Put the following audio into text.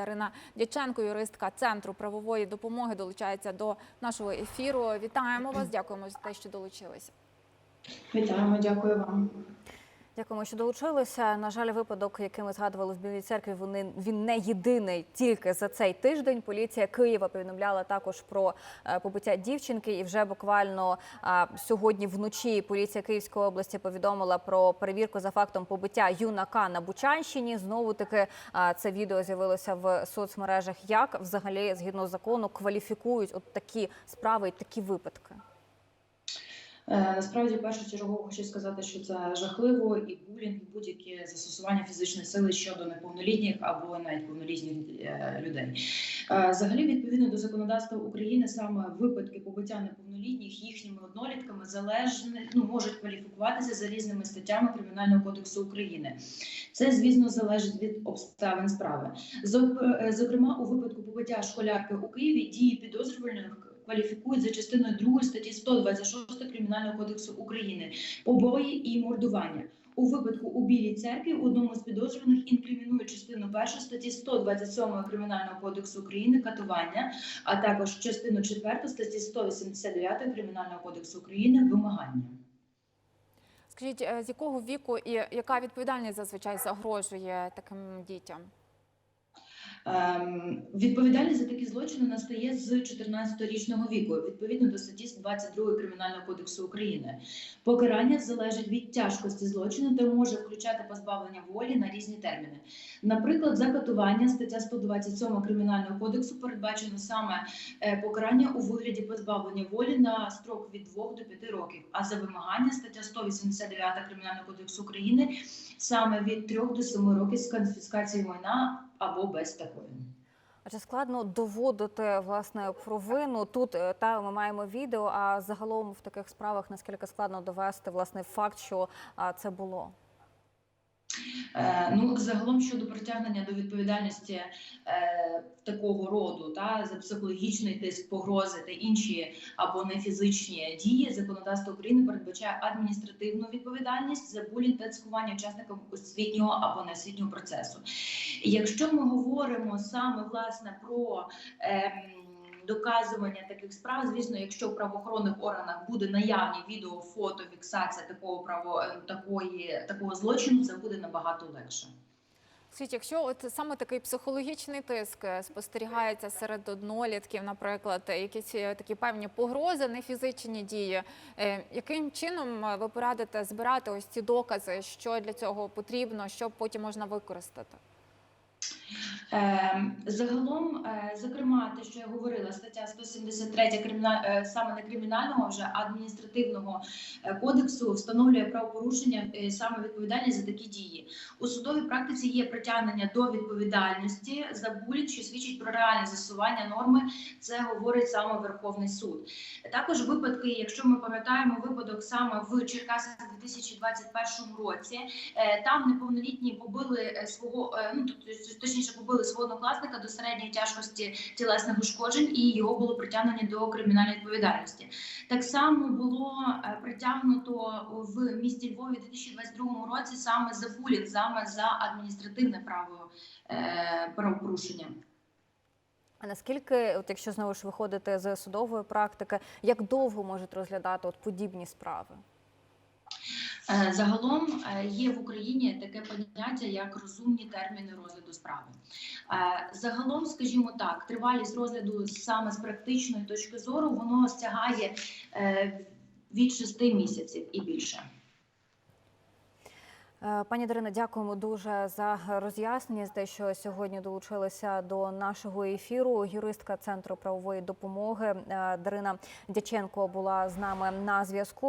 Дарина Дяченко, юристка центру правової допомоги, долучається до нашого ефіру. Вітаємо вас. Дякуємо за те, що долучилися. Вітаємо, дякую вам. Дякуємо, що долучилися. На жаль, випадок, який ми згадували в Білій церкві, вони він не єдиний тільки за цей тиждень. Поліція Києва повідомляла також про е, побиття дівчинки, і вже буквально е, сьогодні вночі поліція Київської області повідомила про перевірку за фактом побиття юнака на Бучанщині. Знову таки е, це відео з'явилося в соцмережах. Як взагалі згідно закону кваліфікують от такі справи і такі випадки? Е, Насправді, першочергово хочу сказати, що це жахливо і булінг, і будь-яке застосування фізичної сили щодо неповнолітніх або навіть повнолітніх е, людей. Е, Взагалі, відповідно до законодавства України, саме випадки побиття неповнолітніх їхніми однолітками залежні ну можуть кваліфікуватися за різними статтями Кримінального кодексу України. Це, звісно, залежить від обставин справи. Зокрема, у випадку побиття школярки у Києві дії підозрюваних кваліфікують за частиною 2 статті 126 Кримінального кодексу України побої і мордування. У випадку у Білій церкві одному з підозрюваних інкримінують частину 1 статті 127 Кримінального кодексу України катування, а також частину 4 статті 189 Кримінального кодексу України вимагання. Скажіть, е, з якого віку і яка відповідальність зазвичай загрожує таким дітям? Ем, відповідальність за такі злочини настає з 14-річного віку, відповідно до статті 22 Кримінального кодексу України. Покарання залежить від тяжкості злочину та може включати позбавлення волі на різні терміни. Наприклад, за катування стаття 127 Кримінального кодексу передбачено саме е, покарання у вигляді позбавлення волі на строк від 2 до 5 років. А за вимагання стаття 189 Кримінального кодексу України саме від 3 до 7 років з конфіскації майна або без такої. А чи складно доводити власне провину? Тут е, та ми маємо відео. А загалом в таких справах наскільки складно довести власне факт, що це було? Е, ну, загалом щодо притягнення до відповідальності е, такого роду, та за психологічний тиск, погрози та інші або не фізичні дії, законодавство України передбачає адміністративну відповідальність за булінг та цькування учасникам освітнього або неосвітнього процесу. Якщо ми говоримо саме власне про ем, доказування таких справ, звісно, якщо в правоохоронних органах буде наявні відео, фото, фіксація такого право е, такої такого злочину, це буде набагато легше. Скажіть, якщо от саме такий психологічний тиск е, спостерігається серед однолітків, наприклад, якісь е, такі певні погрози, не фізичні дії, яким чином ви порадите збирати ось ці докази, що для цього потрібно, що потім можна використати? Е, загалом, е, зокрема, те, що я говорила, стаття 173 криміна... е, саме не кримінального, вже адміністративного е, кодексу встановлює правопорушення саме відповідальність за такі дії. У судовій практиці є притягнення до відповідальності за булінг, що свідчить про реальне застосування норми. Це говорить саме Верховний суд. Також випадки, якщо ми пам'ятаємо випадок саме в Черкасах у 2021 році, там неповнолітні побили свого ну т- точніше побили свого однокласника до середньої тяжкості тілесних ушкоджень, і його було притягнено до кримінальної відповідальності. Так само було е, притягнуто в місті Львові у 2022 році саме за булінг, саме за адміністративне право е, правопорушення. А наскільки, от якщо знову ж виходити з судової практики, як довго можуть розглядати от подібні справи? Е, Загалом е, є в Україні таке поняття як розумні терміни розгляду справи. Е, Загалом, скажімо так, тривалість розгляду саме з практичної точки зору воно стягає від 6 місяців і більше. Пані Дарина, дякуємо дуже за роз'яснення за те, що сьогодні долучилися до нашого ефіру. Юристка центру правової допомоги Дарина Дяченко була з нами на зв'язку.